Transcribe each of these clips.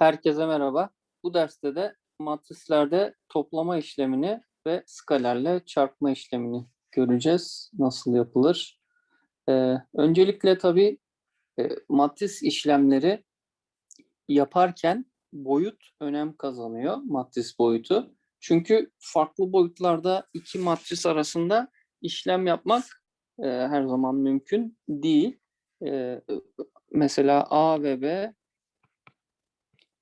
Herkese merhaba. Bu derste de matrislerde toplama işlemini ve skalerle çarpma işlemini göreceğiz. Nasıl yapılır? Ee, öncelikle tabii e, matris işlemleri yaparken boyut önem kazanıyor, matris boyutu. Çünkü farklı boyutlarda iki matris arasında işlem yapmak e, her zaman mümkün değil. E, mesela A ve B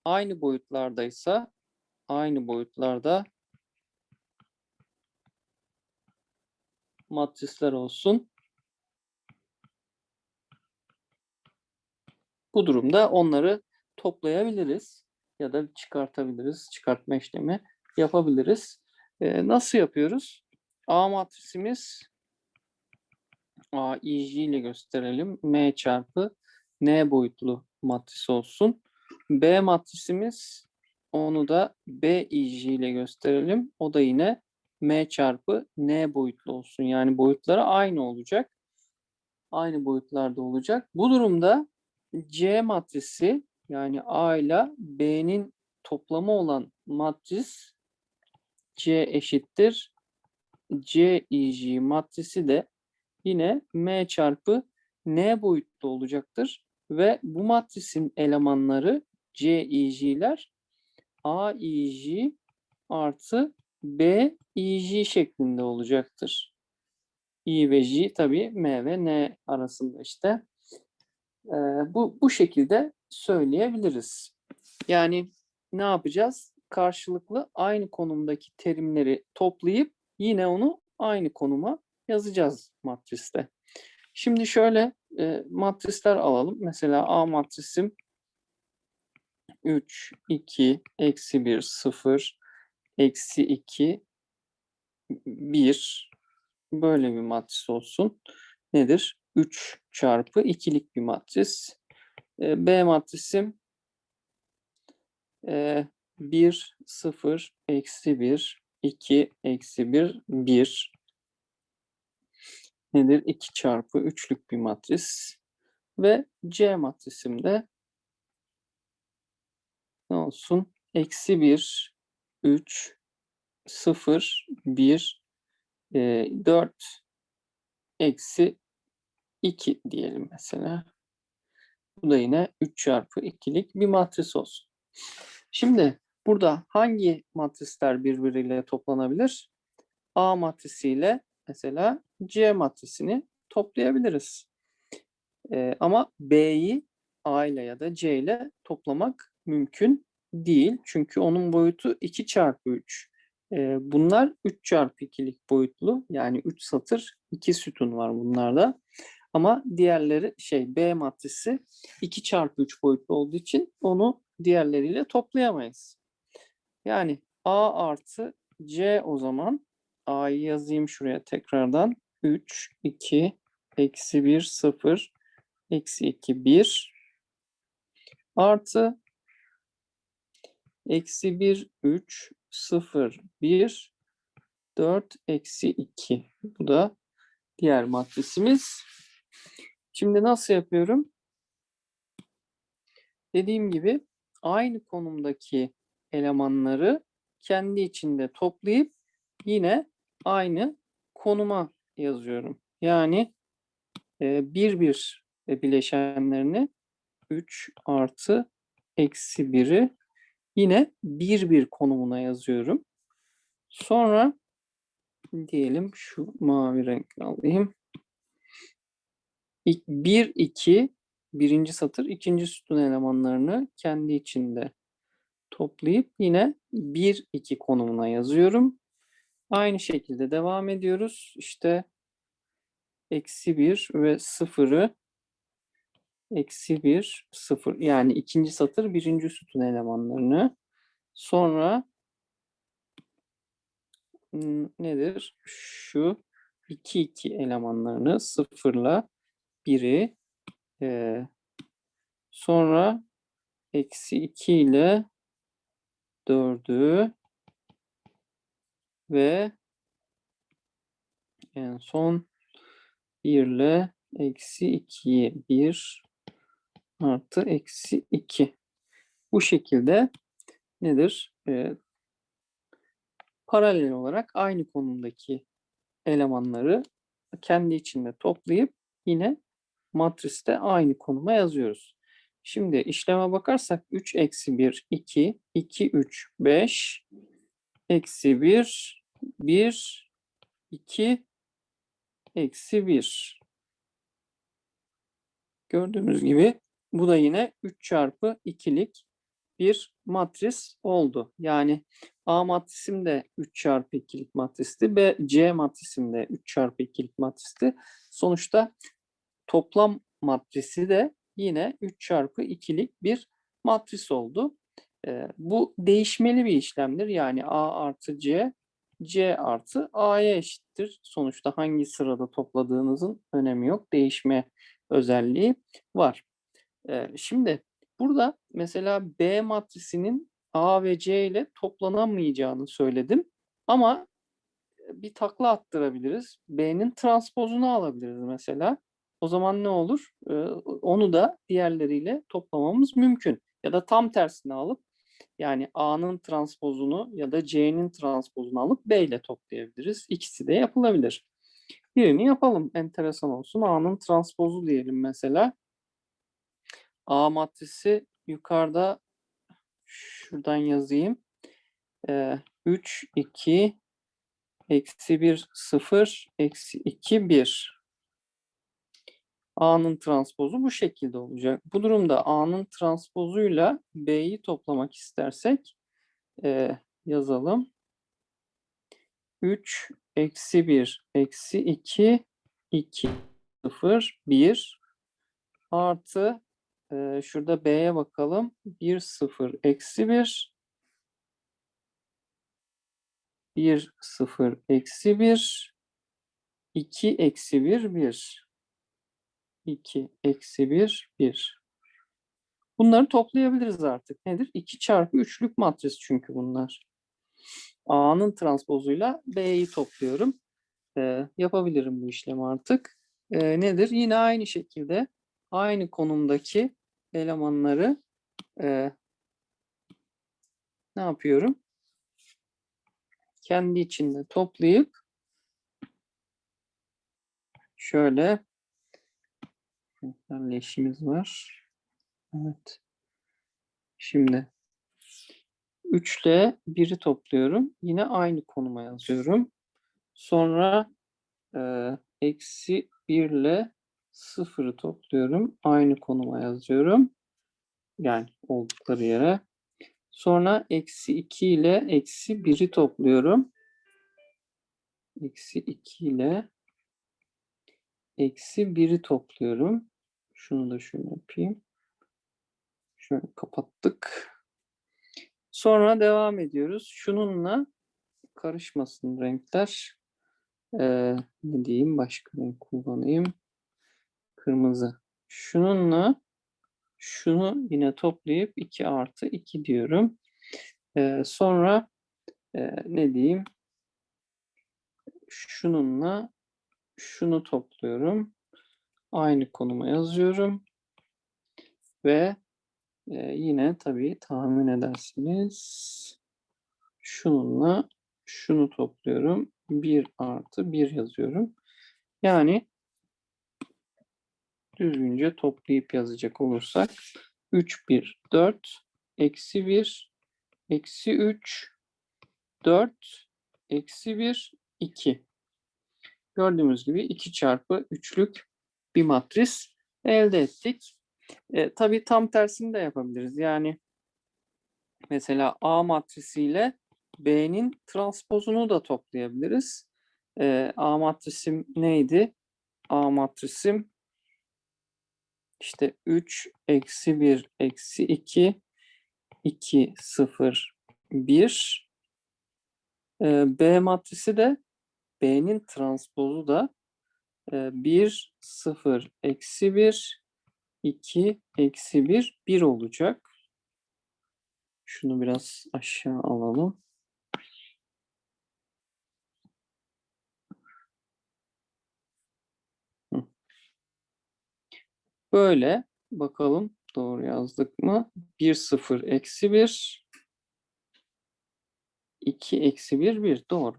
aynı boyutlardaysa aynı boyutlarda matrisler olsun. Bu durumda onları toplayabiliriz ya da çıkartabiliriz. Çıkartma işlemi yapabiliriz. Ee, nasıl yapıyoruz? A matrisimiz A, I, J ile gösterelim. M çarpı N boyutlu matris olsun. B matrisimiz onu da B IJ ile gösterelim. O da yine M çarpı N boyutlu olsun. Yani boyutları aynı olacak. Aynı boyutlarda olacak. Bu durumda C matrisi yani A ile B'nin toplamı olan matris C eşittir. C IJ matrisi de yine M çarpı N boyutlu olacaktır. Ve bu matrisin elemanları CIJ'ler AIJ artı BIJ şeklinde olacaktır. I ve J tabii M ve N arasında işte. Ee, bu, bu şekilde söyleyebiliriz. Yani ne yapacağız? Karşılıklı aynı konumdaki terimleri toplayıp yine onu aynı konuma yazacağız matriste. Şimdi şöyle e, matrisler alalım. Mesela A matrisim 3, 2, eksi 1, 0, eksi 2, 1 böyle bir matris olsun. Nedir? 3 çarpı 2'lik bir matris. E, B matrisim e, 1, 0, eksi 1, 2, eksi 1, 1 nedir? 2 çarpı 3'lük bir matris. Ve C matrisimde ne olsun? Eksi 1, 3, 0, 1, e, 4, eksi 2 diyelim mesela. Bu da yine 3 çarpı 2'lik bir matris olsun. Şimdi burada hangi matrisler birbiriyle toplanabilir? A matrisiyle mesela C matrisini toplayabiliriz. Ee, ama B'yi A ile ya da C ile toplamak mümkün değil. Çünkü onun boyutu 2 çarpı 3. Ee, bunlar 3 çarpı 2'lik boyutlu. Yani 3 satır, 2 sütun var bunlarda. Ama diğerleri şey B matrisi 2 çarpı 3 boyutlu olduğu için onu diğerleriyle toplayamayız. Yani A artı C o zaman A'yı yazayım şuraya tekrardan. 3, 2, eksi 1, 0, eksi 2, 1 artı eksi 1, 3, 0, 1, 4, eksi 2. Bu da diğer matrisimiz. Şimdi nasıl yapıyorum? Dediğim gibi aynı konumdaki elemanları kendi içinde toplayıp yine aynı konuma yazıyorum. Yani e, bir bir bileşenlerini 3 artı eksi 1'i yine bir bir konumuna yazıyorum. Sonra diyelim şu mavi renkli alayım. 1, 2 birinci satır ikinci sütun elemanlarını kendi içinde toplayıp yine 1, 2 konumuna yazıyorum. Aynı şekilde devam ediyoruz. İşte eksi 1 ve 0'ı eksi 1, 0 yani ikinci satır birinci sütun elemanlarını sonra nedir? Şu 2, 2 elemanlarını sıfırla 1'i e, sonra eksi 2 ile 4'ü ve en son 1 ile eksi 2'yi 1 artı eksi 2. Bu şekilde nedir? Ee, paralel olarak aynı konumdaki elemanları kendi içinde toplayıp yine matriste aynı konuma yazıyoruz. Şimdi işleme bakarsak 3 eksi 1 2 2 3 5 eksi 1 1 2 eksi 1 Gördüğünüz gibi bu da yine 3 çarpı 2'lik bir matris oldu. Yani A matrisim de 3 çarpı 2'lik matristi. B, C matrisim de 3 çarpı 2'lik matristi. Sonuçta toplam matrisi de yine 3 çarpı 2'lik bir matris oldu. Ee, bu değişmeli bir işlemdir. Yani A artı C, C artı A'ya eşittir. Sonuçta hangi sırada topladığınızın önemi yok. Değişme özelliği var. Şimdi burada mesela B matrisinin A ve C ile toplanamayacağını söyledim. Ama bir takla attırabiliriz. B'nin transpozunu alabiliriz mesela. O zaman ne olur? Onu da diğerleriyle toplamamız mümkün. Ya da tam tersini alıp yani A'nın transpozunu ya da C'nin transpozunu alıp B ile toplayabiliriz. İkisi de yapılabilir. Birini yapalım. Enteresan olsun. A'nın transpozu diyelim mesela. A matrisi yukarıda şuradan yazayım. Ee, 3, 2, eksi 1, 0, eksi 2, 1. A'nın transpozu bu şekilde olacak. Bu durumda A'nın transpozuyla B'yi toplamak istersek e, yazalım. 3 eksi 1 eksi 2 2 0 1 artı e, şurada B'ye bakalım. 1 0 eksi 1 1 0 eksi 1 2 eksi 1 1 2 eksi 1 1 Bunları toplayabiliriz artık. Nedir? 2 çarpı 3'lük matris çünkü bunlar. A'nın transpozuyla B'yi topluyorum. Ee, yapabilirim bu işlemi artık. Ee, nedir? Yine aynı şekilde aynı konumdaki elemanları e, ne yapıyorum? Kendi içinde toplayıp şöyle leşimiz var. Evet. Şimdi 3 ile 1'i topluyorum. Yine aynı konuma yazıyorum. Sonra e, eksi 1 ile 0'ı topluyorum. Aynı konuma yazıyorum. Yani oldukları yere. Sonra eksi 2 ile eksi 1'i topluyorum. Eksi 2 ile eksi 1'i topluyorum. Şunu da şöyle yapayım. Şöyle kapattık. Sonra devam ediyoruz. Şununla karışmasın renkler. Ee, ne diyeyim? Başka renk kullanayım. Kırmızı. Şununla şunu yine toplayıp 2 artı 2 diyorum. Ee, sonra e, ne diyeyim? Şununla şunu topluyorum. Aynı konuma yazıyorum. Ve e, yine tabii tahmin edersiniz. Şununla şunu topluyorum. 1 artı 1 yazıyorum. Yani düzgünce toplayıp yazacak olursak 3, 1, 4, eksi 1, eksi 3, 4, eksi 1, 2. Gördüğümüz gibi 2 çarpı 3'lük bir matris elde ettik. E, tabii tam tersini de yapabiliriz. Yani mesela A matrisiyle B'nin transpozunu da toplayabiliriz. E, A matrisim neydi? A matrisim işte 3 eksi 1 eksi 2 2 0 1 e, B matrisi de B'nin transpozu da e, 1 0 eksi 1 2 eksi 1 1 olacak. Şunu biraz aşağı alalım. Böyle bakalım Doğru yazdık mı? 1 0 eksi 1 2 eksi 1 1 doğru.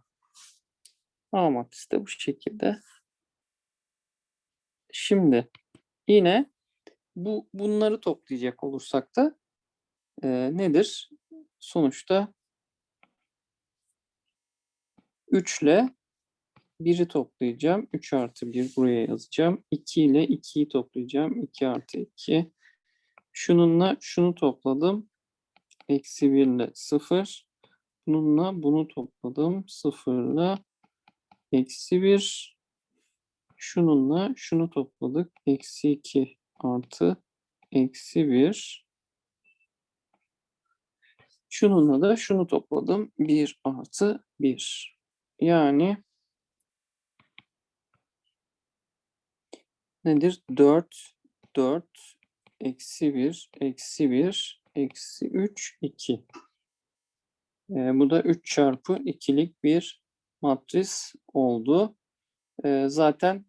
A matrisi de bu şekilde. Şimdi yine bu bunları toplayacak olursak da e, nedir? Sonuçta 3 ile 1'i toplayacağım. 3 artı 1 buraya yazacağım. 2 ile 2'yi toplayacağım. 2 artı 2. Şununla şunu topladım. Eksi 1 ile 0. Bununla bunu topladım. 0 ile eksi 1. Şununla şunu topladık. Eksi 2 artı eksi 1. Şununla da şunu topladım. 1 artı 1. Yani nedir? 4, 4, eksi 1, eksi 1, eksi 3, 2. Ee, bu da 3 çarpı 2'lik bir matris oldu. Ee, zaten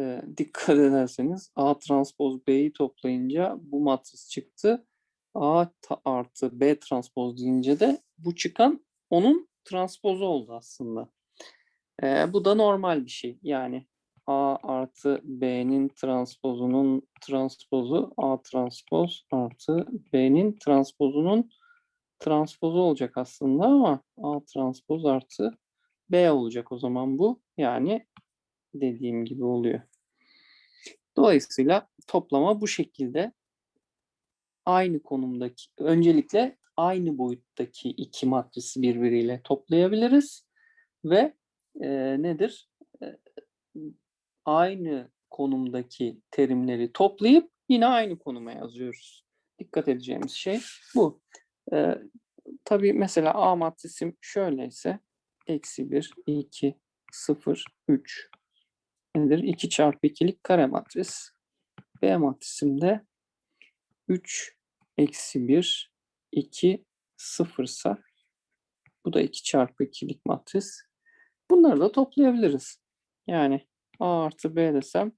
e, dikkat ederseniz A transpoz B'yi toplayınca bu matris çıktı. A artı B transpoz deyince de bu çıkan onun transpozu oldu aslında. Ee, bu da normal bir şey. Yani A artı B'nin transpozunun transpozu A transpoz artı B'nin transpozunun transpozu olacak aslında ama A transpoz artı B olacak o zaman bu. Yani dediğim gibi oluyor. Dolayısıyla toplama bu şekilde aynı konumdaki, öncelikle aynı boyuttaki iki matrisi birbiriyle toplayabiliriz ve e, nedir? E, aynı konumdaki terimleri toplayıp yine aynı konuma yazıyoruz. Dikkat edeceğimiz şey bu. E, tabii mesela A matrisim şöyleyse eksi 1, 2, 0, 3 nedir? 2 çarpı 2'lik kare matris. B matrisimde 3 eksi 1 2 0 ise bu da 2 çarpı 2'lik matris. Bunları da toplayabiliriz. Yani A artı B desem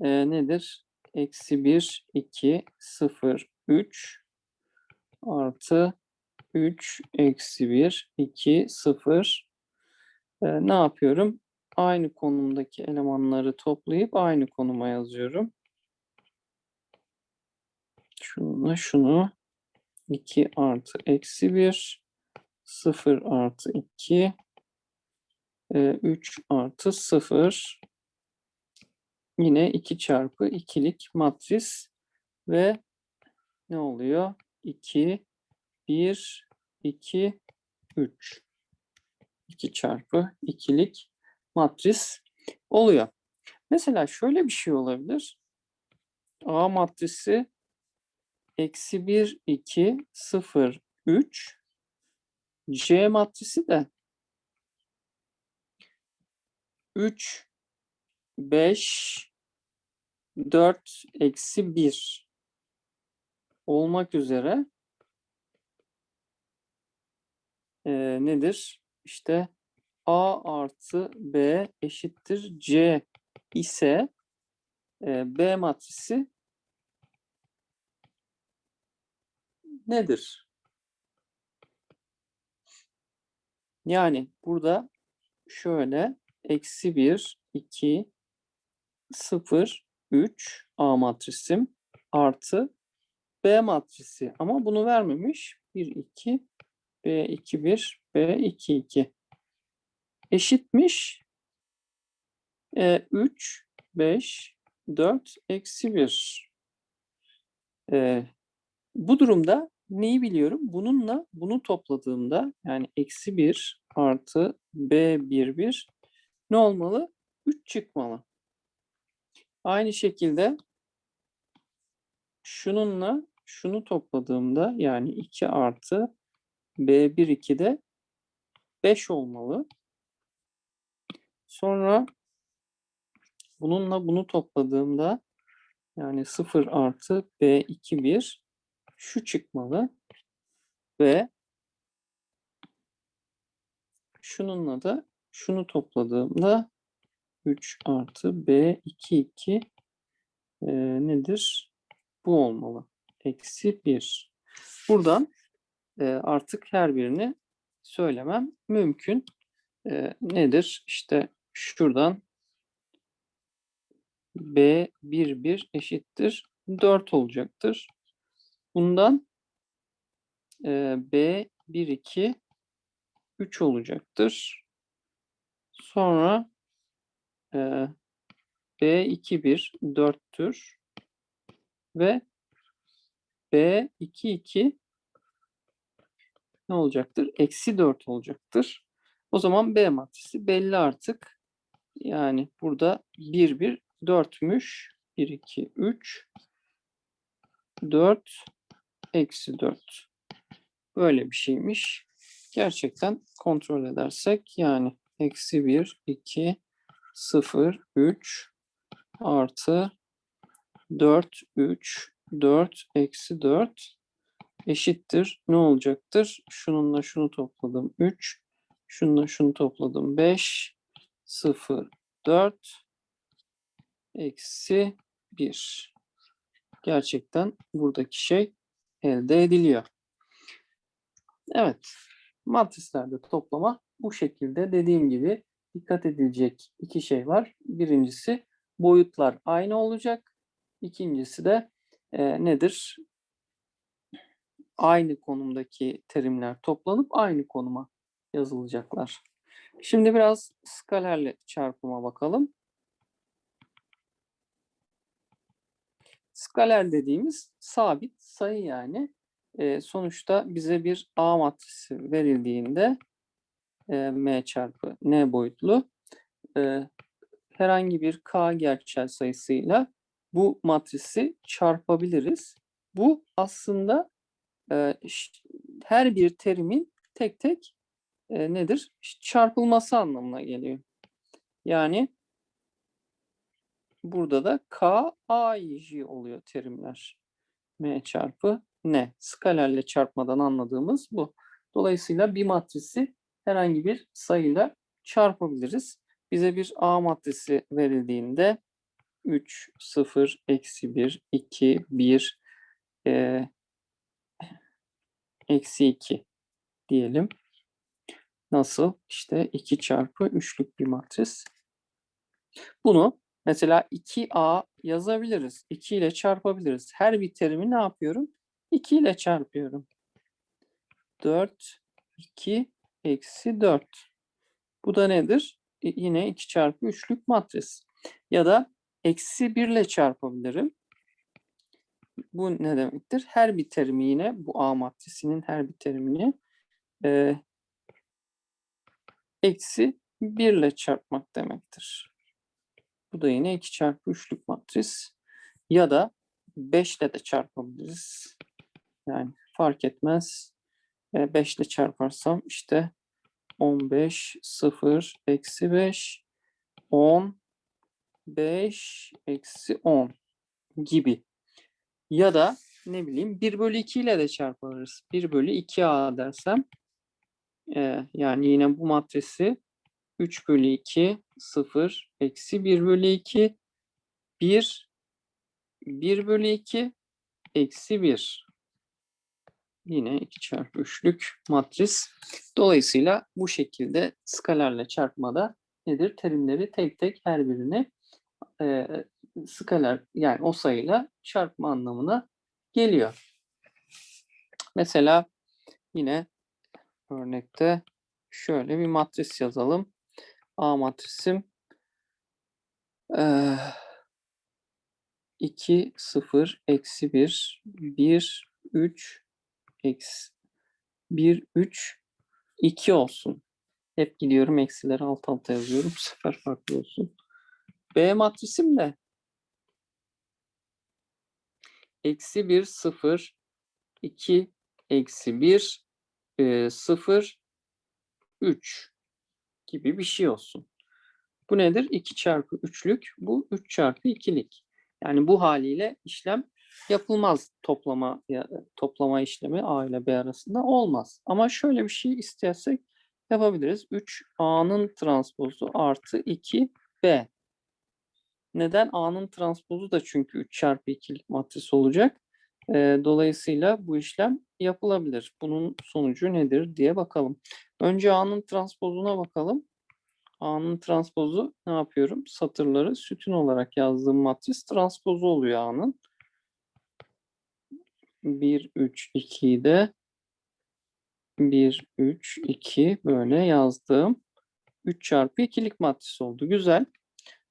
e, nedir? Eksi 1 2 0 3 artı 3 eksi 1 2 0 e, ne yapıyorum? Aynı konumdaki elemanları toplayıp aynı konuma yazıyorum. Şununla şunu 2 artı eksi 1 0 artı 2 3 artı 0 yine 2 çarpı 2'lik matris ve ne oluyor? 2 1 2 3 2 çarpı 2'lik matris oluyor. Mesela şöyle bir şey olabilir. A matrisi eksi 1, 2, 0, 3. C matrisi de 3, 5, 4, eksi 1 olmak üzere e, nedir? İşte A artı B eşittir C ise e, B matrisi nedir? Yani burada şöyle eksi 1, 2, 0, 3 A matrisim artı B matrisi ama bunu vermemiş. 1, 2, B, 2, 1, B, 2, 2 eşitmiş. E, 3, 5, 4, eksi 1. E, bu durumda neyi biliyorum? Bununla bunu topladığımda yani eksi 1 artı B1, 1 ne olmalı? 3 çıkmalı. Aynı şekilde şununla şunu topladığımda yani 2 artı B1, 2 de 5 olmalı. Sonra bununla bunu topladığımda yani 0 artı B2 1 şu çıkmalı ve şununla da şunu topladığımda 3 artı B2 2 e, nedir? Bu olmalı. Eksi 1. Buradan e, artık her birini söylemem mümkün. E, nedir? İşte şuradan B 1 1 eşittir 4 olacaktır. Bundan e, B 1 2 3 olacaktır. Sonra e, B 2 1 4'tür ve B 2 2 ne olacaktır? Eksi 4 olacaktır. O zaman B matrisi belli artık. Yani burada 1 1 4'müş. 1 2 3 4 eksi 4. Böyle bir şeymiş. Gerçekten kontrol edersek yani eksi 1 2 0 3 artı 4 3 4 eksi 4 eşittir. Ne olacaktır? Şununla şunu topladım 3. Şununla şunu topladım 5. 0 4 eksi 1. Gerçekten buradaki şey elde ediliyor. Evet. Matrislerde toplama bu şekilde dediğim gibi dikkat edilecek iki şey var. Birincisi boyutlar aynı olacak. İkincisi de e, nedir? Aynı konumdaki terimler toplanıp aynı konuma yazılacaklar. Şimdi biraz skalerle çarpıma bakalım. Skaler dediğimiz sabit sayı yani. E, sonuçta bize bir A matrisi verildiğinde e, M çarpı N boyutlu e, herhangi bir K gerçel sayısıyla bu matrisi çarpabiliriz. Bu aslında e, her bir terimin tek tek e, nedir? Çarpılması anlamına geliyor. Yani burada da K, A, J oluyor terimler. M çarpı N. Skalerle çarpmadan anladığımız bu. Dolayısıyla bir matrisi herhangi bir sayıyla çarpabiliriz. Bize bir A matrisi verildiğinde 3, 0, eksi 1, 2, 1, e, eksi 2 diyelim. Nasıl? İşte 2 çarpı 3'lük bir matris. Bunu mesela 2A yazabiliriz. 2 ile çarpabiliriz. Her bir terimi ne yapıyorum? 2 ile çarpıyorum. 4, 2, eksi 4. Bu da nedir? E, yine 2 çarpı 3'lük matris. Ya da eksi 1 ile çarpabilirim. Bu ne demektir? Her bir terimi yine bu A matrisinin her bir terimini e, eksi 1 ile çarpmak demektir. Bu da yine 2 çarpı 3'lük matris. Ya da 5 ile de çarpabiliriz. Yani fark etmez. 5 ile çarparsam işte 15, 0, eksi 5, 10, 5, eksi 10 gibi. Ya da ne bileyim 1 bölü 2 ile de çarparız. 1 bölü 2a dersem e, yani yine bu matrisi 3 bölü 2, 0, eksi 1 bölü 2, 1, 1 bölü 2, eksi 1. Yine 2 çarpı 3'lük matris. Dolayısıyla bu şekilde skalerle çarpmada nedir? Terimleri tek tek her birini e, skaler yani o sayıyla çarpma anlamına geliyor. Mesela yine örnekte şöyle bir matris yazalım. A matrisim e, 2, 0, eksi 1, 1, 3, eksi 1, 3, 2 olsun. Hep gidiyorum eksileri alt alta yazıyorum. Bu sefer farklı olsun. B matrisim de eksi 1, 0, 2, eksi 1, e, 0, 3 gibi bir şey olsun. Bu nedir? 2 çarpı 3'lük. Bu 3 çarpı 2'lik. Yani bu haliyle işlem yapılmaz toplama toplama işlemi A ile B arasında olmaz. Ama şöyle bir şey istersek yapabiliriz. 3A'nın transpozu artı 2B. Neden? A'nın transpozu da çünkü 3 çarpı 2'lik matris olacak. Ee, dolayısıyla bu işlem yapılabilir. Bunun sonucu nedir diye bakalım. Önce A'nın transpozuna bakalım. A'nın transpozu ne yapıyorum? Satırları sütun olarak yazdığım matris transpozu oluyor A'nın. 1, 3, 2'yi de 1, 3, 2 böyle yazdığım 3 çarpı 2'lik matris oldu. Güzel.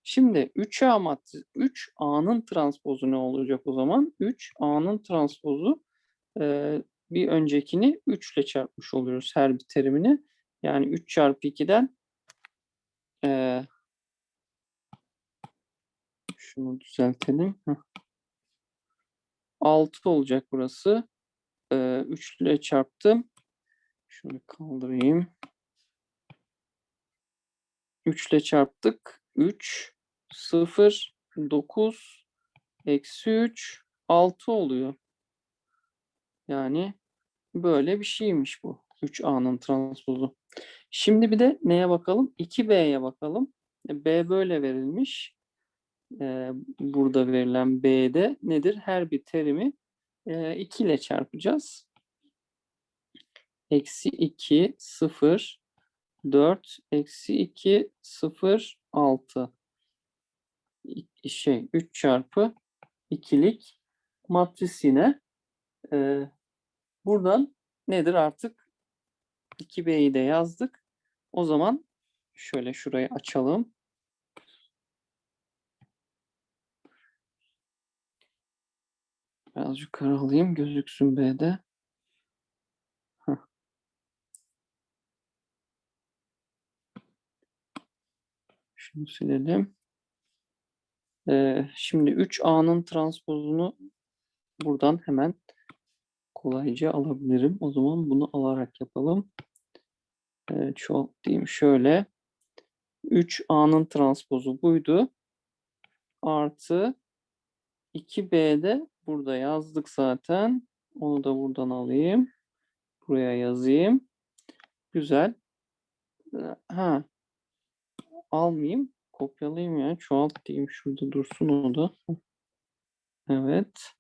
Şimdi 3A matris, 3A'nın transpozu ne olacak o zaman? 3A'nın transpozu e, bir öncekini 3 ile çarpmış oluyoruz her bir terimini. Yani 3 çarpı 2'den e, şunu düzeltelim. Heh. 6 olacak burası. E, 3 ile çarptım. Şunu kaldırayım. 3 ile çarptık. 3, 0, 9, eksi 3, 6 oluyor. Yani böyle bir şeymiş bu. 3A'nın transpozu. Şimdi bir de neye bakalım? 2B'ye bakalım. E, B böyle verilmiş. Ee, burada verilen B'de nedir? Her bir terimi e, 2 ile çarpacağız. Eksi 2, 0, 4, eksi 2, 0, 6. Şey, 3 çarpı 2'lik matris yine. Ee, buradan nedir artık? 2B'yi de yazdık. O zaman şöyle şurayı açalım. Biraz yukarı alayım gözüksün B'de. Heh. Şunu silelim. Ee, şimdi 3A'nın transpozunu buradan hemen kolayca alabilirim. O zaman bunu alarak yapalım. Ee, çoğaltayım şöyle. 3A'nın transpozu buydu. Artı 2B'de burada yazdık zaten. Onu da buradan alayım. Buraya yazayım. Güzel. Ee, Ha. Almayayım. Kopyalayayım ya. Çoğalt diyeyim. Şurada dursun o da. Evet.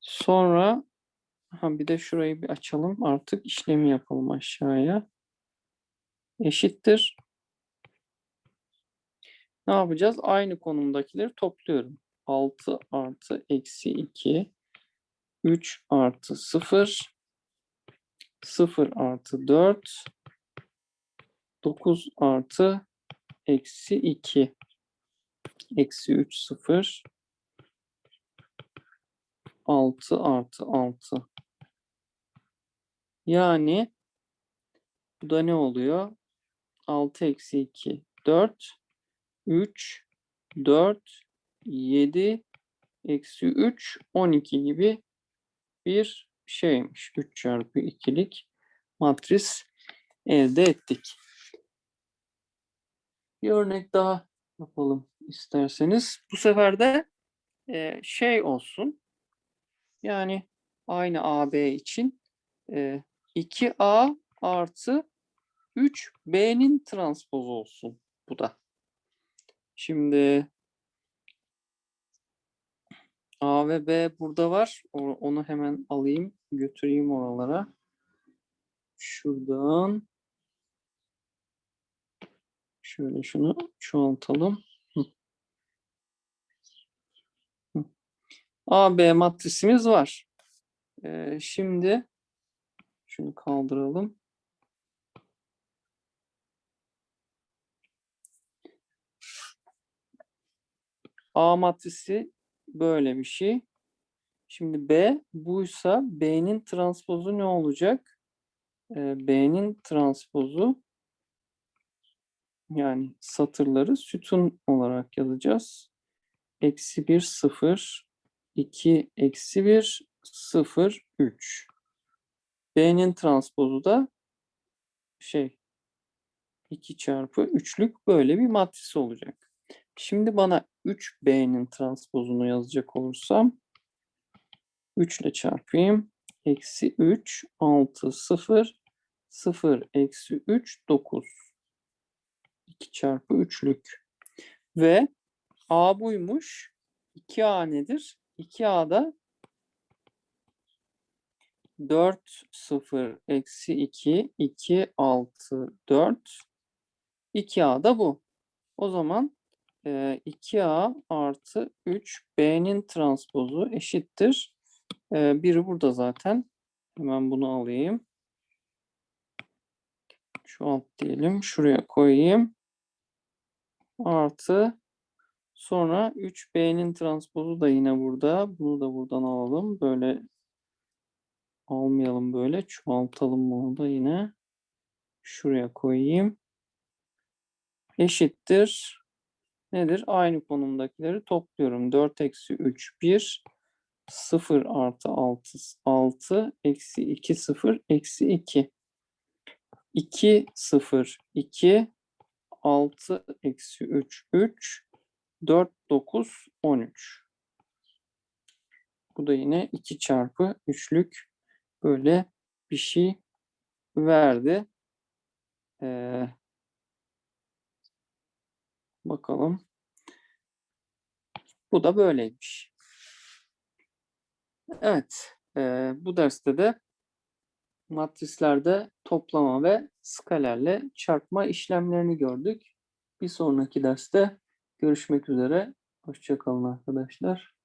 Sonra ha bir de şurayı bir açalım. Artık işlemi yapalım aşağıya. Eşittir. Ne yapacağız? Aynı konumdakileri topluyorum. 6 artı eksi 2 3 artı 0 0 artı 4 9 artı eksi 2 eksi 3 0 6 artı 6 yani bu da ne oluyor? 6 eksi 2 4 3 4 7 eksi 3 12 gibi bir şeymiş. 3 çarpı 2'lik matris elde ettik. Bir örnek daha yapalım isterseniz. Bu sefer de e, şey olsun. Yani aynı AB için e, 2A artı 3B'nin transpozu olsun bu da. Şimdi A ve B burada var. Onu hemen alayım, götüreyim oralara. Şuradan şöyle şunu çoğaltalım. A, B matrisimiz var. Ee, şimdi şunu kaldıralım. A matrisi böyle bir şey. Şimdi B buysa B'nin transpozu ne olacak? Ee, B'nin transpozu yani satırları sütun olarak yazacağız. Eksi 1, 0, 2, eksi 1, 0, 3. B'nin transpozu da şey 2 çarpı 3'lük böyle bir matris olacak. Şimdi bana 3B'nin transpozunu yazacak olursam 3 ile çarpayım. Eksi 3, 6, 0, 0, eksi 3, 9. 2 çarpı 3'lük. Ve A buymuş. 2A nedir? 2A'da 4, 0, eksi 2, 2, 6, 4. 2A da bu. O zaman e, 2A artı 3 B'nin transpozu eşittir. Biri burada zaten. Hemen bunu alayım. Şu alt diyelim. Şuraya koyayım. Artı sonra 3B'nin transpozu da yine burada. Bunu da buradan alalım. Böyle almayalım böyle. Çoğaltalım bunu da yine. Şuraya koyayım. Eşittir. Nedir? Aynı konumdakileri topluyorum. 4 eksi 3 1 0 artı 6 6 eksi 2 0 eksi 2 2 0 2 6 eksi 3 3 4 9 13 bu da yine 2 çarpı 3'lük böyle bir şey verdi. Ee, bakalım. Bu da böyleymiş. Evet. e, bu derste de matrislerde toplama ve skalerle çarpma işlemlerini gördük. Bir sonraki derste görüşmek üzere. Hoşça kalın arkadaşlar.